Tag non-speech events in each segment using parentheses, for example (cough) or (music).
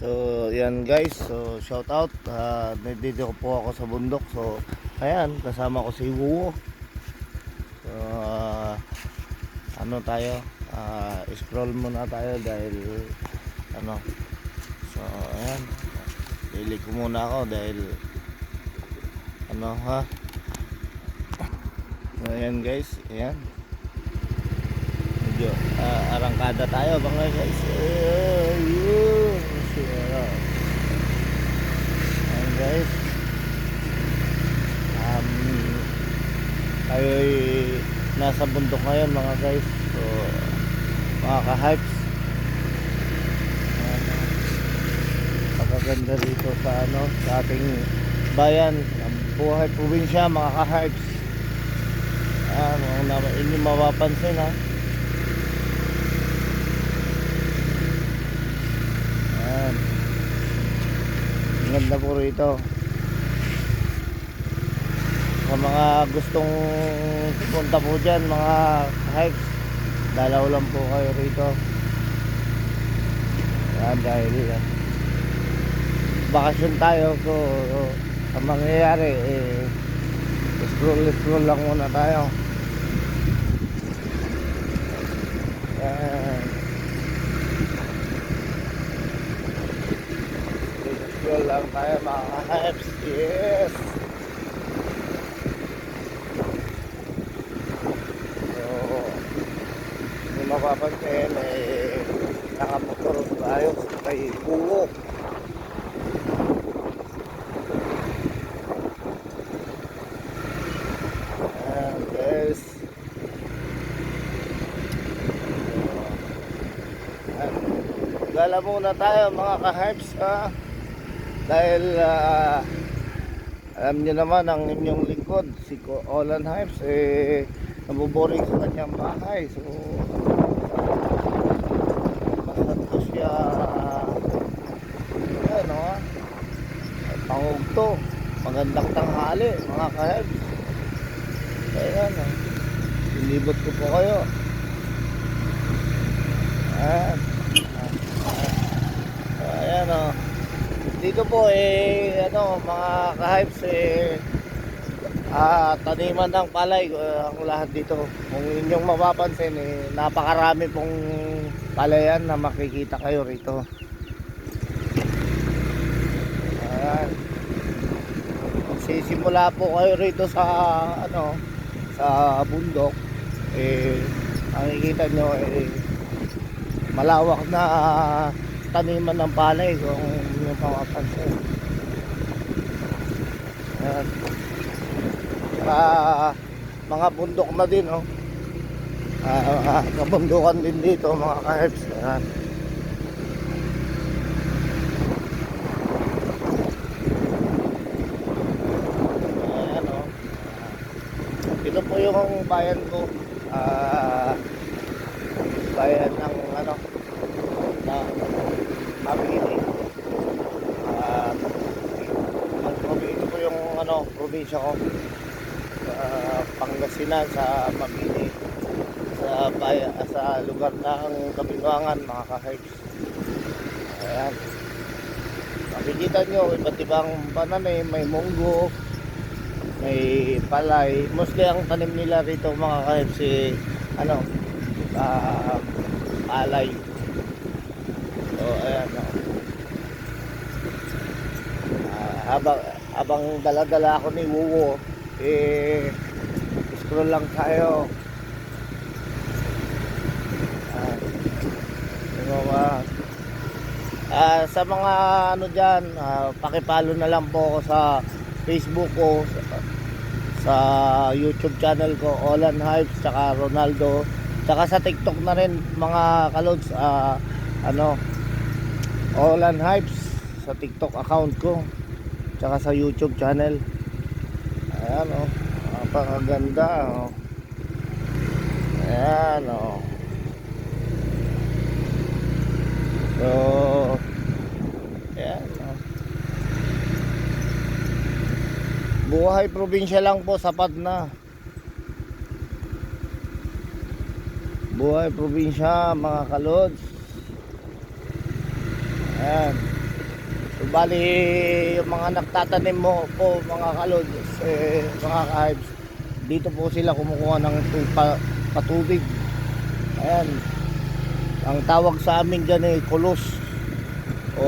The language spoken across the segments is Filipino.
So, yan guys. So, shout out. Uh, nandito po ako sa bundok. So, ayan, kasama ko si Wuwo. So, ah, ano tayo? Ah, scroll muna tayo dahil ano. So, ayan. Lili ko muna ako dahil ano ha. So, ayan guys. Ayan. Medyo ah, arangkada tayo mga guys. Ayun. Sira. Ayan guys. Um, tayo'y nasa bundok ngayon mga guys. So, mga ka-hypes. Ah. Pagkaganda dito sa ano, sa ating bayan. Ang buhay probinsya mga ka-hypes. Ayan, mga na, inyong mapapansin ha. Ayan. Ang ganda po rito. Sa mga gustong pupunta po dyan, mga hikes, dalaw lang po kayo rito. Ayan, dahil uh, bakasyon tayo. So, ang mangyayari, eh, scroll-scroll lang muna tayo. Ayan. Scroll lang tayo mga hypes. Yes! So, hindi mapapansin eh, nakamotor tayo kay Bungo. Guys. Ayan. Gala muna tayo mga ka-hypes ha. Dahil ah, alam niyo naman ang inyong lingkod, si Olan Hypes, eh, nabuboring sa kanyang bahay. So, ko siya, ano ha, pangugto, magandang tanghali, mga ka-hypes. Ayan, oh. Inibot ko po kayo. Ayan. Ayan, oh. Dito po eh ano mga ka-hypes eh ah, taniman ng palay eh, ang lahat dito. Kung inyong mapapansin eh napakarami pong palayan na makikita kayo rito. Ayan. Sisimula po kayo rito sa ano sa bundok eh makikita nyo eh malawak na taniman ng palay kung yung mapapansin. Ayan. Saka mga bundok na din oh. Ah, mga kabundukan din dito mga ka-herbs. Oh. Ito po yung bayan ko. Ah, bayan ng ano Mabini. Ah, ang Mabini po yung ano, probinsya ko. Sa Pangasinan, sa Mabini. Sa bayan, sa lugar ng Kabinwangan, mga ka-hypes. Ayan. Makikita nyo, iba't ibang pananim, may munggo, may palay. Mostly ang tanim nila rito mga ka-hypes, eh, ano, ah, palay. So, ayan. Ah, habang, habang dala-dala ako ni Wuwo, eh, scroll lang tayo. Ah, ano ba? Ah, sa mga ano dyan, ah, pakipalo na lang po ako sa Facebook ko, sa, sa YouTube channel ko, Olan Hypes, tsaka Ronaldo, tsaka sa TikTok na rin mga kalods, ah, ano, Olan Hypes sa TikTok account ko tsaka sa YouTube channel ayan o oh. napakaganda oh. ayan o oh. so ayan o oh. buhay probinsya lang po sapat na buhay probinsya mga kalods Ayan. Bali yung mga nagtatanim mo po mga kalods, eh, mga kahibs, dito po sila kumukuha ng tu- pa, patubig. Ayan. Ang tawag sa amin dyan ay kulos. O,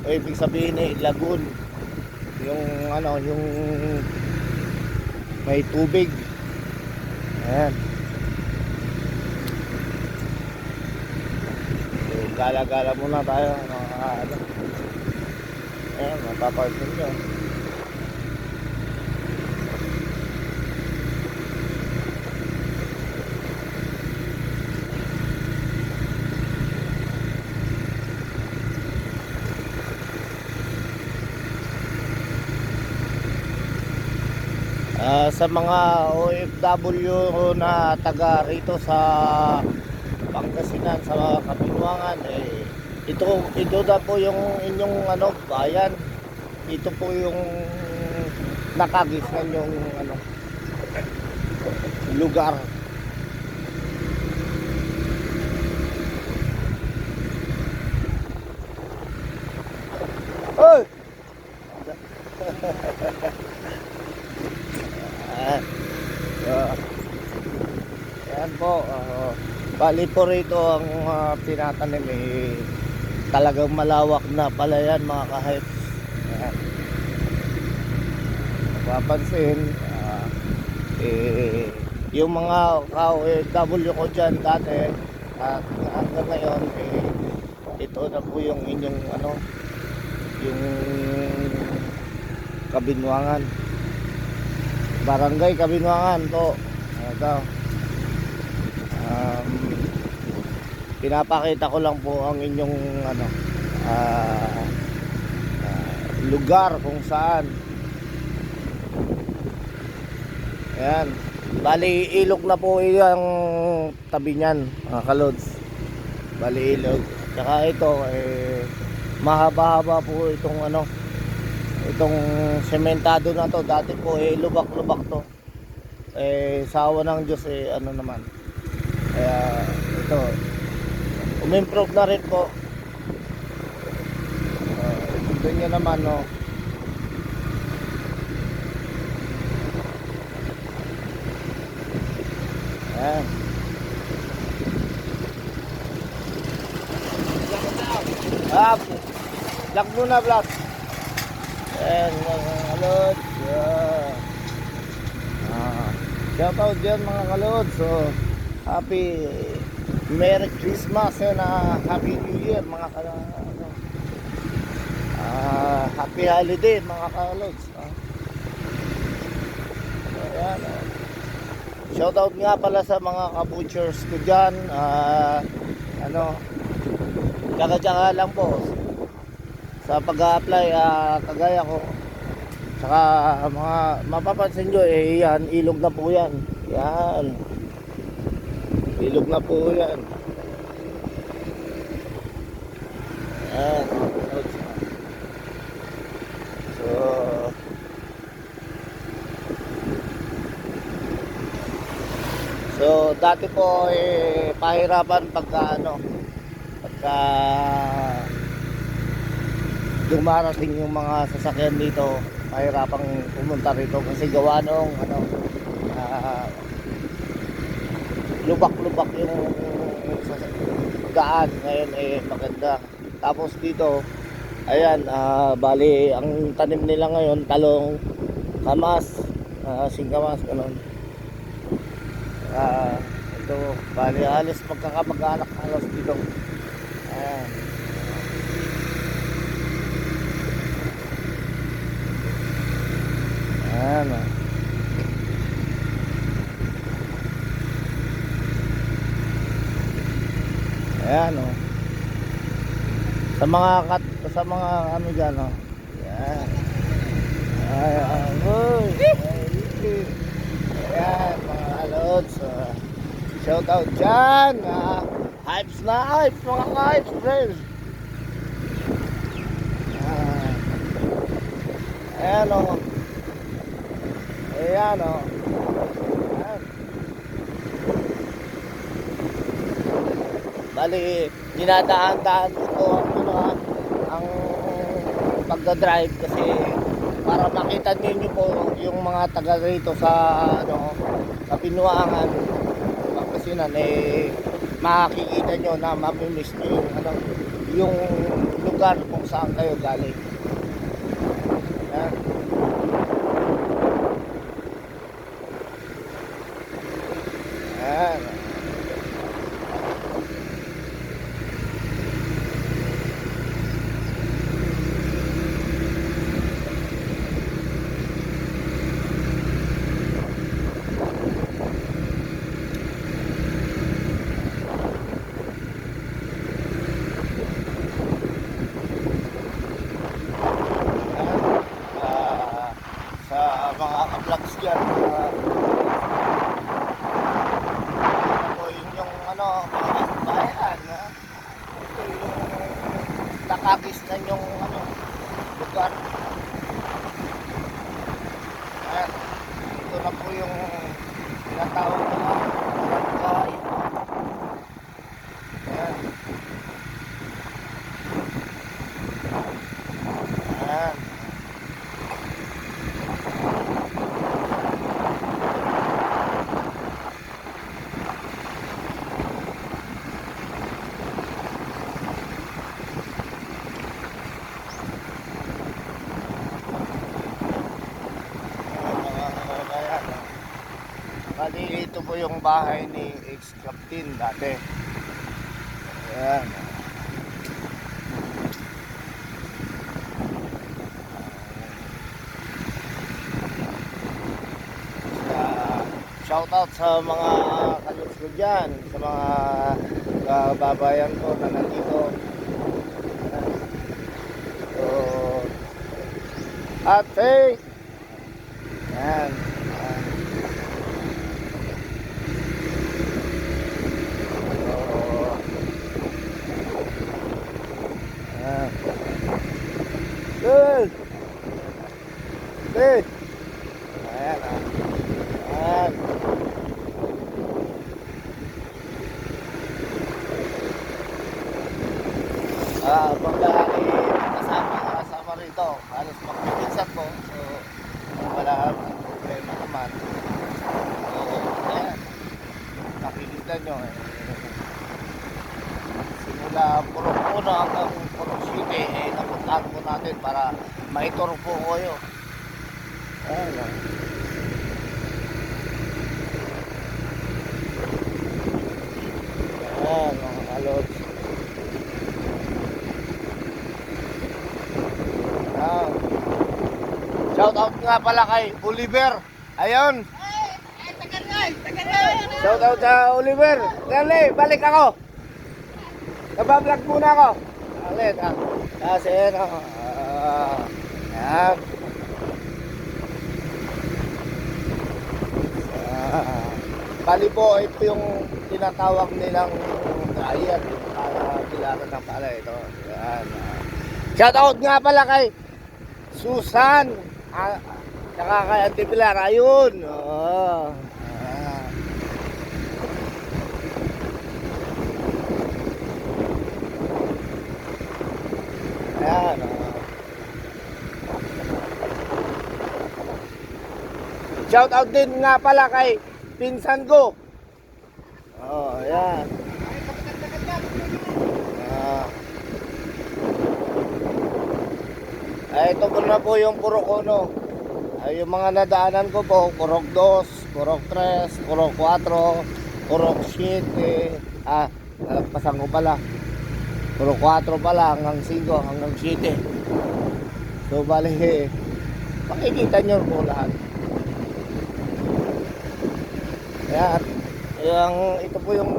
o ibig sabihin ay lagoon. Yung ano, yung may tubig. Ayan. So, gala-gala muna tayo. Ano, ano. Ayan, mapapartin dyan. Ah, sa mga OFW na taga rito sa Pangasinan sa Kapinwangan eh ito ito na po yung inyong ano bayan ito po yung nakagisnan yung ano lugar Oy! Ayan. (laughs) Ah. Ayan po. ah, bali po rito ang uh, tinatanim eh, talagang malawak na pala yan mga kahit. Ayan. Mapapansin, ah, eh, yung mga ka-OFW ko dyan dati, at hanggang ngayon, eh, ito na po yung inyong ano, yung kabinwangan. Barangay Kabinwangan po. Ito. Pinapakita ko lang po ang inyong ano ah, ah, lugar kung saan. Ayan. Bali ilog na po yung tabi niyan, mga kalods. Bali ilog. Tsaka ito eh mahaba-haba po itong ano itong sementado na to dati po eh lubak-lubak to eh sawa ng Diyos eh ano naman kaya ito umimprove na rin po uh, ito nyo naman no Ayan. Ah, Black muna, black. Ayan, mga kalod. Yeah. Ah, shout out dyan mga kalod. So, happy Merry Christmas and ah, Happy New Year mga kalod. Ano. Ah, happy holiday mga kalod. Ah. Ayan, oh. Shout out nga pala sa mga ka-butchers ko dyan. Ah, ano, tsaka-tsaka lang po sa pag-a-apply ah, kagaya ko saka mga mapapansin nyo eh yan ilog na po yan yan ilog na po yan. Yan so so dati po eh pahirapan pagka ano pagka dumarating yung mga sasakyan dito mahirapang pumunta rito kasi gawa nung ano ah, lubak-lubak yung daan ngayon eh maganda. Tapos dito ayan ah, bali ang tanim nila ngayon talong kamas uh, singkamas ganun. Ah, ito bali halos magkakamag-anak halos dito. Ayan. Ayan o. Ayan o. Sa mga kat sa mga ano dyan o. Ayan. Ayan. Uy. Ayan mga alods. Uh, shout out dyan. Uh, hypes na hypes mga hypes friends. Ayan. Ayan o. Ayan o. Ayan. Bali, dinadaan-daan ko ano ha, ang pagdadrive kasi para makita ninyo po yung mga taga rito sa ano sa Pinuangan Pangasinan eh makikita nyo na mamimiss nyo yung ano yung lugar kung saan kayo galing. Yan. Yan. Ah, sa mga ka-vlogs dyan. ah, ito yun yung ano, mga bayan. Ha? Ito yung nakakis na yung ano, lugar. Ayan. Ito na po yung tinatawag na barangay. Ayan. Ayan. mga kababayan. Bali, ito po yung bahay ni ex-captain dati. Ayan. Ah, shout out sa mga ko dyan, sa mga kababayan ko na nandito. Ayan. So, at hey, yan. Yan. Oo. Yan. Good. Good. Ayan ah. Ayan. Ah, pagka eh, kasama, kasama rito, halos magpipinsan ko. So, wala akong problema naman. So, ayan. Nakikita nyo eh. Simula puro puno hanggang puro city eh, napuntahan po natin para maituro po ko kayo. Ayan ah. Ayan mga kalots. Ayan. Shout out nga pala kay Oliver. Ayun. Shout out sa Oliver. Dali, balik ako. Nabablog muna ako. Alit ah. Kasi ano. ah, yan. Ah, bali po, ito yung tinatawag nilang dryer. Para kilala ng pala ito. Yan. ah. Shout out nga pala kay Susan. Ah, Auntie Pilar. Ayun. Oo. Ayan. ah. Shout out din nga pala kay pinsan ko. Oh, ayan. Ah. Ay, ito po na po yung puro kono. Ay, yung mga nadaanan ko po, purok 2, purok 3, purok 4, purok 7. Ah, nalagpasan ko pala. Purok 4 pala hanggang 5, hanggang 7. So, bali, makikita nyo po lahat. Ayan. Yung, ito po yung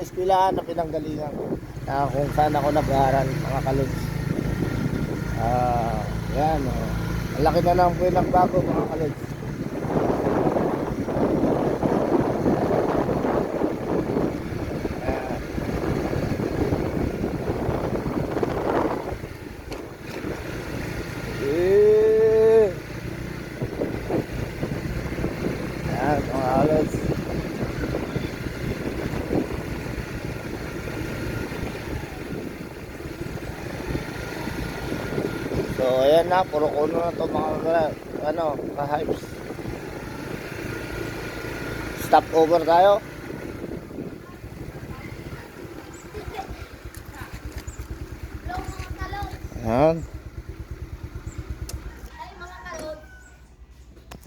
eskwelahan na pinanggalingan ko. Na kung saan ako nag-aaral, mga kalugs. Ah, yan. Oh. Ang laki na lang po yung nagbago, mga kalugs. Ayan. Eh. Ayan, mga kalugs. So, ayan Ayan na, puro kuno na to mga ano, ka-hypes. Stop over tayo. Ayan.